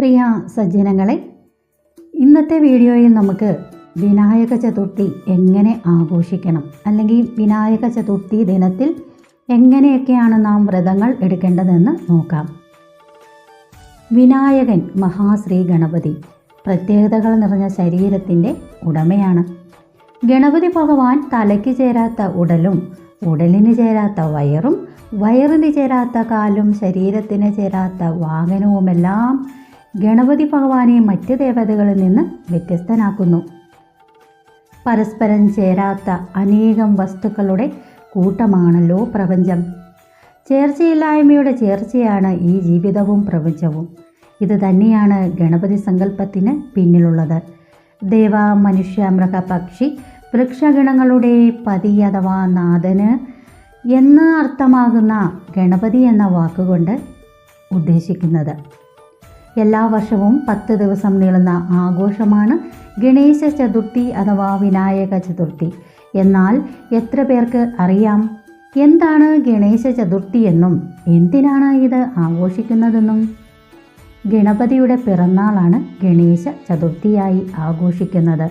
പ്രിയ സജ്ജനങ്ങളെ ഇന്നത്തെ വീഡിയോയിൽ നമുക്ക് വിനായക ചതുർത്ഥി എങ്ങനെ ആഘോഷിക്കണം അല്ലെങ്കിൽ വിനായക ചതുർത്ഥി ദിനത്തിൽ എങ്ങനെയൊക്കെയാണ് നാം വ്രതങ്ങൾ എടുക്കേണ്ടതെന്ന് നോക്കാം. വിനായകൻ മഹാശ്രീ ഗണപതി പ്രത്യേകതകൾ നിറഞ്ഞ ശരീരത്തിന്റെ ഉടമയാണ്. ഗണപതി ഭഗവാൻ തലയ്ക്ക് ചേരാത്ത ഉടലും ഉടലിന് ചേരാത്ത വയറും വയറിന് ചേരാത്ത കാലും ശരീരത്തിന് ചേരാത്ത വാഹനവുമെല്ലാം ഗണപതി ഭഗവാനെ മറ്റ് ദേവതകളിൽ നിന്ന് വ്യത്യസ്തനാക്കുന്നു. പരസ്പരം ചേരാത്ത അനേകം വസ്തുക്കളുടെ കൂട്ടമാണല്ലോ പ്രപഞ്ചം. ചേർച്ചയില്ലായ്മയുടെ ചേർച്ചയാണ് ഈ ജീവിതവും പ്രപഞ്ചവും. ഇത് തന്നെയാണ് ഗണപതി സങ്കല്പത്തിന് പിന്നിലുള്ളത്. ദേവ മനുഷ്യ മൃഗ പക്ഷി വൃക്ഷഗണങ്ങളുടെ പതി അഥവാ നാഥന് എന്ന് അർത്ഥമാകുന്ന ഗണപതി എന്ന വാക്കുകൊണ്ട് ഉദ്ദേശിക്കുന്നത്. എല്ലാ വർഷവും പത്ത് ദിവസം നീളുന്ന ആഘോഷമാണ് ഗണേശ ചതുർത്ഥി അഥവാ വിനായക ചതുർത്ഥി. എന്നാൽ എത്ര പേർക്ക് അറിയാം? എന്താണ് ഗണേശ ചതുർത്ഥി എന്നും എന്തിനാണ് ഇത് ആഘോഷിക്കുന്നതെന്നും? ഗണപതിയുടെ പിറന്നാളാണ് ഗണേശ ചതുർത്ഥിയായി ആഘോഷിക്കുന്നത്.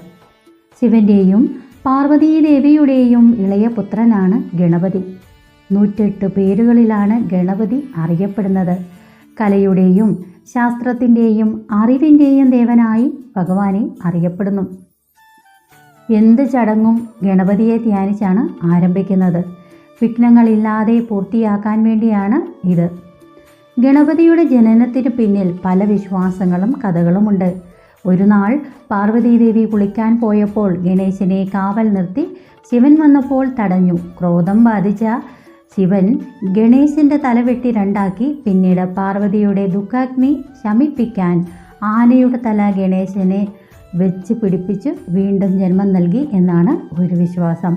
ശിവന്റെയും പാർവതീദേവിയുടെയും ഇളയ പുത്രനാണ് ഗണപതി. നൂറ്റെട്ട് പേരുകളിലാണ് ഗണപതി അറിയപ്പെടുന്നത്. കലയുടെയും ശാസ്ത്രത്തിന്റെയും അറിവിന്റെയും ദേവനായി ഭഗവാനെ അറിയപ്പെടുന്നു. എന്ത് ചടങ്ങും ഗണപതിയെ ധ്യാനിച്ചാണ് ആരംഭിക്കുന്നത്. വിഘ്നങ്ങളില്ലാതെ പൂർത്തിയാക്കാൻ വേണ്ടിയാണ് ഇത്. ഗണപതിയുടെ ജനനത്തിന് പിന്നിൽ പല വിശ്വാസങ്ങളും കഥകളുമുണ്ട്. ഒരു നാൾ പാർവതീദേവി കുളിക്കാൻ പോയപ്പോൾ ഗണേശനെ കാവൽ നിർത്തി ശിവൻ വന്നപ്പോൾ തടഞ്ഞു. ക്രോധം ബാധിച്ച ശിവൻ ഗണേശന്റെ തലവെട്ടി രണ്ടാക്കി പിന്നീട് പാർവതിയുടെ ദുഃഖാഗ്നി ശമിപ്പിക്കാൻ ആനയുടെ തല ഗണേശനെ വെച്ച് പിടിപ്പിച്ച് വീണ്ടും ജന്മം നൽകി എന്നാണ് ഒരു വിശ്വാസം.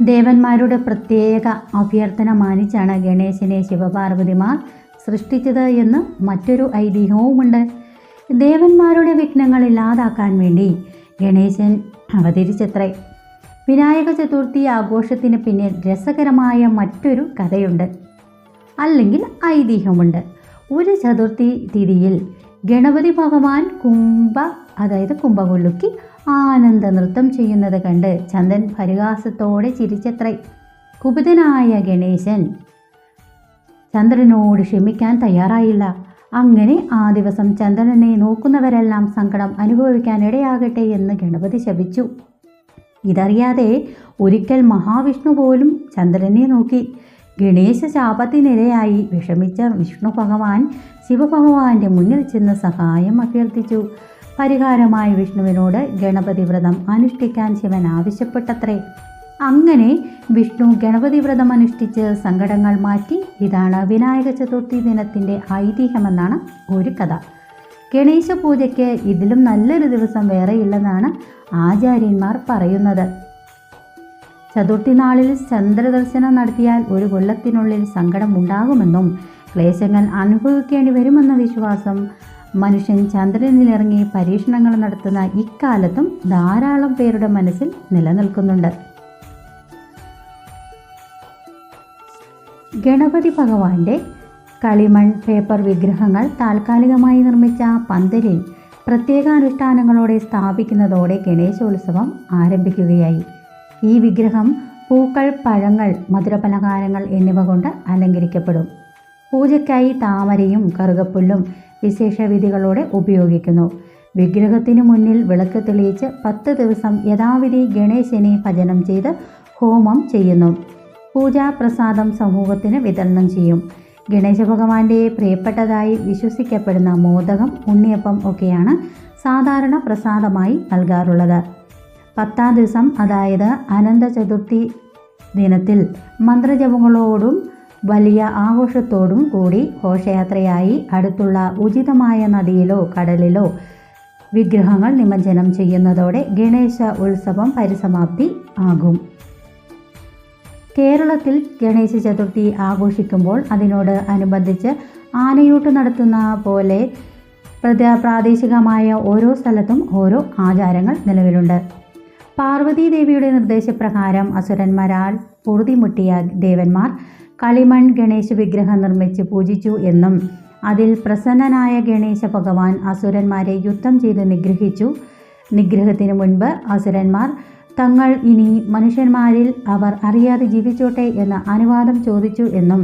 ദേവന്മാരുടെ പ്രത്യേക അഭ്യർത്ഥന മാനിച്ചാണ് ഗണേശനെ ശിവപാർവതിമാർ സൃഷ്ടിച്ചത് എന്ന് മറ്റൊരു ഐതിഹ്യവുമുണ്ട്. ദേവന്മാരുടെ വിഘ്നങ്ങൾ ഇല്ലാതാക്കാൻ വേണ്ടി ഗണേശൻ അവതരിച്ചത്രേ. വിനായക ചതുർത്ഥി ആഘോഷത്തിന് പിന്നിൽ രസകരമായ മറ്റൊരു കഥയുണ്ട്. അല്ലെങ്കിൽ ഐതിഹ്യമുണ്ട്. ഒരു ചതുർത്ഥി തിഥിയിൽ ഗണപതി ഭഗവാൻ കുംഭ അതായത് കുംഭകൊള്ളുക്കി ആനന്ദ നൃത്തം ചെയ്യുന്നത് കണ്ട് ചന്ദൻ പരിഹാസത്തോടെ ചിരിച്ചത്രേ. കുപിതനായ ഗണേശൻ ചന്ദ്രനോട് ക്ഷമിക്കാൻ തയ്യാറായില്ല. അങ്ങനെ ആ ദിവസം ചന്ദ്രനെ നോക്കുന്നവരെല്ലാം സങ്കടം അനുഭവിക്കാൻ ഇടയാകട്ടെ എന്ന് ഗണപതി ശപിച്ചു. ഇതറിയാതെ ഒരിക്കൽ മഹാവിഷ്ണു പോലും ചന്ദ്രനെ നോക്കി ഗണേശ ശാപത്തിനിരയായി വിഷമിച്ച വിഷ്ണു ഭഗവാൻ ശിവഭഗവാന്റെ മുന്നിൽ ചെന്ന് സഹായം അഭ്യർത്ഥിച്ചു. പരിഹാരമായി വിഷ്ണുവിനോട് ഗണപതി വ്രതം അനുഷ്ഠിക്കാൻ ശിവൻ ആവശ്യപ്പെട്ടത്രേ. അങ്ങനെ വിഷ്ണു ഗണപതി വ്രതം അനുഷ്ഠിച്ച് സങ്കടങ്ങൾ മാറ്റി ഇതാണ് വിനായക ചതുർത്ഥി ദിനത്തിന്റെ ഐതിഹ്യമെന്നാണ് ഒരു കഥ. ഗണേശ പൂജയ്ക്ക് ഇതിലും നല്ലൊരു ദിവസം വേറെയില്ലെന്നാണ് ആചാര്യന്മാർ പറയുന്നത്. ചതുർത്ഥി നാളിൽ ചന്ദ്രദർശനം നടത്തിയാൽ ഒരു കൊല്ലത്തിനുള്ളിൽ സങ്കടം ഉണ്ടാകുമെന്നും ക്ലേശങ്ങൾ അനുഭവിക്കേണ്ടി വരുമെന്ന വിശ്വാസം. മനുഷ്യൻ ചന്ദ്രനിലിറങ്ങി പരീക്ഷണങ്ങൾ നടത്തുന്ന ഇക്കാലത്തും ധാരാളം പേരുടെ മനസ്സിൽ നിലനിൽക്കുന്നുണ്ട്. ഗണപതി ഭഗവാന്റെ കളിമൺ പേപ്പർ വിഗ്രഹങ്ങൾ താൽക്കാലികമായി നിർമ്മിച്ച പന്തലിൽ പ്രത്യേക അനുഷ്ഠാനങ്ങളോടെ സ്ഥാപിക്കുന്നതോടെ ഗണേശോത്സവം ആരംഭിക്കുകയായി. ഈ വിഗ്രഹം പൂക്കൾ പഴങ്ങൾ മധുരപലഹാരങ്ങൾ എന്നിവ കൊണ്ട് അലങ്കരിക്കപ്പെടും. പൂജയ്ക്കായി താമരയും കറുകപ്പുല്ലും വിശേഷ വിധികളോടെ ഉപയോഗിക്കുന്നു. വിഗ്രഹത്തിനു മുന്നിൽ വിളക്ക് തെളിയിച്ച് പത്ത് ദിവസം യഥാവിധി ഗണേശനെ ഭജനം ചെയ്ത് ഹോമം ചെയ്യുന്നു. പൂജാപ്രസാദം സമൂഹത്തിന് വിതരണം ചെയ്യും. ഗണേശ ഭഗവാന്റെ പ്രിയപ്പെട്ടതായി വിശ്വസിക്കപ്പെടുന്ന മോദകം ഉണ്ണിയപ്പം ഒക്കെയാണ് സാധാരണ പ്രസാദമായി നൽകാറുള്ളത്. പത്താം ദിവസം അതായത് അനന്ത ചതുർത്ഥി ദിനത്തിൽ മന്ത്രജപങ്ങളോടും വലിയ ആഘോഷത്തോടും കൂടി ഘോഷയാത്രയായി അടുത്തുള്ള ഉചിതമായ നദിയിലോ കടലിലോ വിഗ്രഹങ്ങൾ നിമജ്ജനം ചെയ്യുന്നതോടെ ഗണേശ ഉത്സവം പരിസമാപ്തി ആകും. കേരളത്തിൽ ഗണേശ ചതുർത്ഥി ആഘോഷിക്കുമ്പോൾ അതിനോട് അനുബന്ധിച്ച് ആനയൂട്ട് നടത്തുന്ന പോലെ പ്രാദേശികമായ ഓരോ സ്ഥലത്തും ഓരോ ആചാരങ്ങൾ നിലവിലുണ്ട്. പാർവതീ ദേവിയുടെ നിർദ്ദേശപ്രകാരം അസുരന്മാരാൽ പൊറുതിമുട്ടിയ ദേവന്മാർ കളിമൺ ഗണേശ വിഗ്രഹം നിർമ്മിച്ച് പൂജിച്ചു എന്നും അതിൽ പ്രസന്നനായ ഗണേശ ഭഗവാൻ അസുരന്മാരെ യുദ്ധം ചെയ്ത് നിഗ്രഹിച്ചു. നിഗ്രഹത്തിന് മുൻപ് അസുരന്മാർ തങ്ങൾ ഇനി മനുഷ്യന്മാരിൽ അവർ അറിയാതെ ജീവിച്ചോട്ടെ എന്ന് അനുവാദം ചോദിച്ചു എന്നും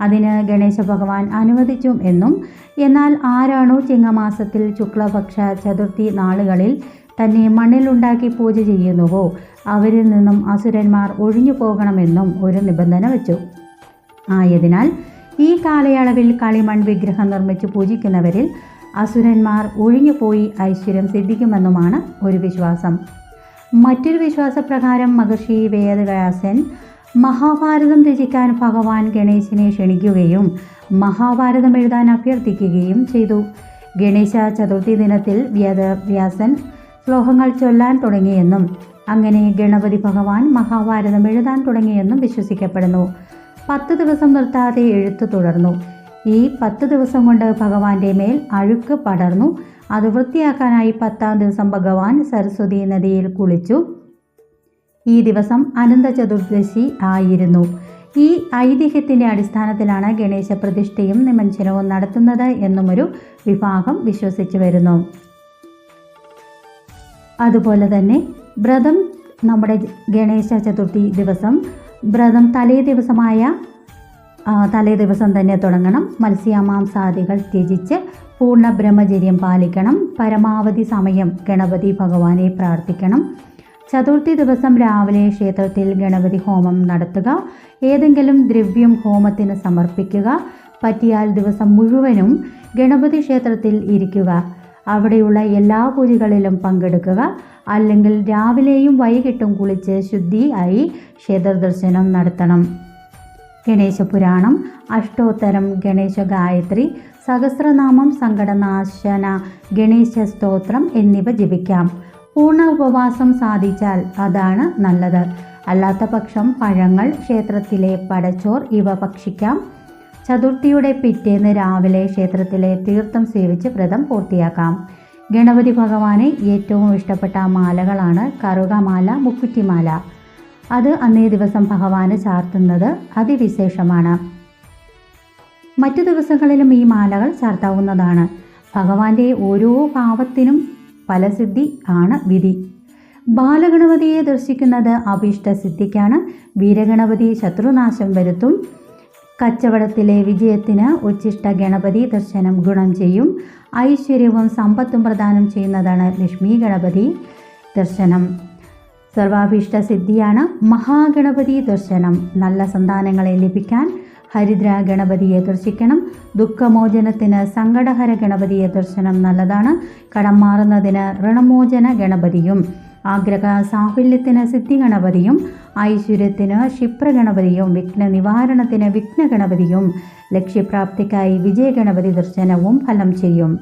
അതിന് ഗണേശ ഭഗവാൻ അനുവദിച്ചു എന്നും എന്നാൽ ആരാണോ ചിങ്ങമാസത്തിൽ ശുക്ലപക്ഷ ചതുർത്ഥി നാളുകളിൽ തന്നെ മണ്ണിലുണ്ടാക്കി പൂജ ചെയ്യുന്നുവോ അവരിൽ നിന്നും അസുരന്മാർ ഒഴിഞ്ഞു പോകണമെന്നും ഒരു നിബന്ധന വെച്ചു. ആയതിനാൽ ഈ കാലയളവിൽ കളിമൺ വിഗ്രഹം നിർമ്മിച്ച് പൂജിക്കുന്നവരിൽ അസുരന്മാർ ഒഴിഞ്ഞുപോയി ഐശ്വര്യം സിദ്ധിക്കുമെന്നുമാണ് ഒരു വിശ്വാസം. മറ്റൊരു വിശ്വാസപ്രകാരം മഹർഷി വേദവ്യാസൻ മഹാഭാരതം രചിക്കാൻ ഭഗവാൻ ഗണേശനെ ക്ഷണിക്കുകയും മഹാഭാരതം എഴുതാൻ അഭ്യർത്ഥിക്കുകയും ചെയ്തു. ഗണേശ ചതുർത്ഥി ദിനത്തിൽ വേദവ്യാസൻ ശ്ലോകങ്ങൾ ചൊല്ലാൻ തുടങ്ങിയെന്നും അങ്ങനെ ഗണപതി ഭഗവാൻ മഹാഭാരതം എഴുതാൻ തുടങ്ങിയെന്നും വിശ്വസിക്കപ്പെടുന്നു. പത്ത് ദിവസം നിർത്താതെ എഴുത്തു തുടർന്നു. ഈ പത്ത് ദിവസം കൊണ്ട് ഭഗവാന്റെ മേൽ അഴുക്ക് പടർന്നു. അത് വൃത്തിയാക്കാനായി പത്താം ദിവസം ഭഗവാൻ സരസ്വതി നദിയിൽ കുളിച്ചു. ഈ ദിവസം അനന്ത ചതുർദശി ആയിരുന്നു. ഈ ഐതിഹ്യത്തിന്റെ അടിസ്ഥാനത്തിലാണ് ഗണേശ പ്രതിഷ്ഠയും നിമഞ്ജനവും നടത്തുന്നത് എന്നുമൊരു വിഭാഗം വിശ്വസിച്ചു വരുന്നു. അതുപോലെ തന്നെ വ്രതം നമ്മുടെ ഗണേശ ചതുർത്ഥി ദിവസം വ്രതം തലേ ദിവസമായ തലേ ദിവസം തന്നെ തുടങ്ങണം. മത്സ്യമാംസാദികൾ ത്യജിച്ച് പൂർണ ബ്രഹ്മചര്യം പാലിക്കണം. പരമാവധി സമയം ഗണപതി ഭഗവാനെ പ്രാർത്ഥിക്കണം. ചതുർത്ഥി ദിവസം രാവിലെ ക്ഷേത്രത്തിൽ ഗണപതി ഹോമം നടത്തുക. ഏതെങ്കിലും ദ്രവ്യം ഹോമത്തിന് സമർപ്പിക്കുക. പറ്റിയാൽ ദിവസം മുഴുവനും ഗണപതി ക്ഷേത്രത്തിൽ ഇരിക്കുക. അവിടെയുള്ള എല്ലാ പൂജകളിലും പങ്കെടുക്കുക. അല്ലെങ്കിൽ രാവിലെയും വൈകിട്ടും കുളിച്ച് ശുദ്ധിയായി ക്ഷേത്ര ദർശനം നടത്തണം. ഗണേശപുരാണം അഷ്ടോത്തരം ഗണേശ ഗായത്രി സഹസ്രനാമം സങ്കടനാശന ഗണേശ സ്തോത്രം എന്നിവ ജപിക്കാം. പൂർണ ഉപവാസം സാധിച്ചാൽ അതാണ് നല്ലത്. അല്ലാത്ത പക്ഷം പഴങ്ങൾ ക്ഷേത്രത്തിലെ പടച്ചോർ ഇവ ഭക്ഷിക്കാം. ചതുർത്ഥിയുടെ പിറ്റേന്ന് രാവിലെ ക്ഷേത്രത്തിലെ തീർത്ഥം സേവിച്ച് വ്രതം പൂർത്തിയാക്കാം. ഗണപതി ഭഗവാനെ ഏറ്റവും ഇഷ്ടപ്പെട്ട മാലകളാണ് കറുകമാല മുക്കുറ്റിമാല. അത് അന്നേ ദിവസം ഭഗവാന് ചാർത്തുന്നത് അതിവിശേഷമാണ്. മറ്റു ദിവസങ്ങളിലും ഈ മാലകൾ ചാർത്താവുന്നതാണ്. ഭഗവാന്റെ ഓരോ പാവത്തിനും ഫലസിദ്ധി ആണ് വിധി. ബാലഗണപതിയെ ദർശിക്കുന്നത് അഭീഷ്ടസിദ്ധിക്കാണ്. വീരഗണപതി ശത്രുനാശം വരുത്തും. കച്ചവടത്തിലെ വിജയത്തിന് ഉച്ചിഷ്ട ഗണപതി ദർശനം ഗുണം ചെയ്യും. ഐശ്വര്യവും സമ്പത്തും പ്രദാനം ചെയ്യുന്നതാണ് ലക്ഷ്മി ഗണപതി ദർശനം. സർവാഭീഷ്ട സിദ്ധിയാണ് മഹാഗണപതി ദർശനം. നല്ല സന്താനങ്ങളെ ലഭിക്കാൻ ഹരിദ്ര ഗണപതിയെ ദർശിക്കണം. ദുഃഖമോചനത്തിന് സങ്കടഹര ഗണപതിയെ ദർശനം നല്ലതാണ്. കടം മാറുന്നതിന് ഋണമോചന ഗണപതിയും ആഗ്രഹ സാഫല്യത്തിന് സിദ്ധി ഗണപതിയും ഐശ്വര്യത്തിന് ക്ഷിപ്രഗണപതിയും വിഘ്ന നിവാരണത്തിന് വിഘ്നഗണപതിയും ലക്ഷ്യപ്രാപ്തിക്കായി വിജയഗണപതി ദർശനവും ഫലം ചെയ്യും.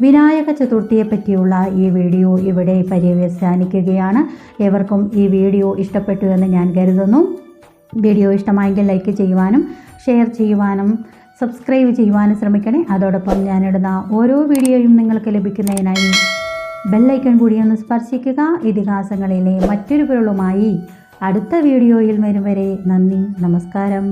വിനായക ചതുർത്ഥിയെപ്പറ്റിയുള്ള ഈ വീഡിയോ ഇവിടെ പര്യവസാനിക്കുകയാണ്. എവർക്കും ഈ വീഡിയോ ഇഷ്ടപ്പെട്ടു എന്ന് ഞാൻ കരുതുന്നു. വീഡിയോ ഇഷ്ടമായെങ്കിൽ ലൈക്ക് ചെയ്യുവാനും ഷെയർ ചെയ്യുവാനും സബ്സ്ക്രൈബ് ചെയ്യുവാനും ശ്രമിക്കണേ. അതോടൊപ്പം ഞാനിടുന്ന ഓരോ വീഡിയോയും നിങ്ങൾക്ക് ലഭിക്കുന്നതിനായി ബെല്ലൈക്കൺ കൂടി ഒന്ന് സ്പർശിക്കുക. ഇതിഹാസങ്ങളിലെ മറ്റൊരു പൊരുളുമായി അടുത്ത വീഡിയോയിൽ വരും വരെ നന്ദി നമസ്കാരം.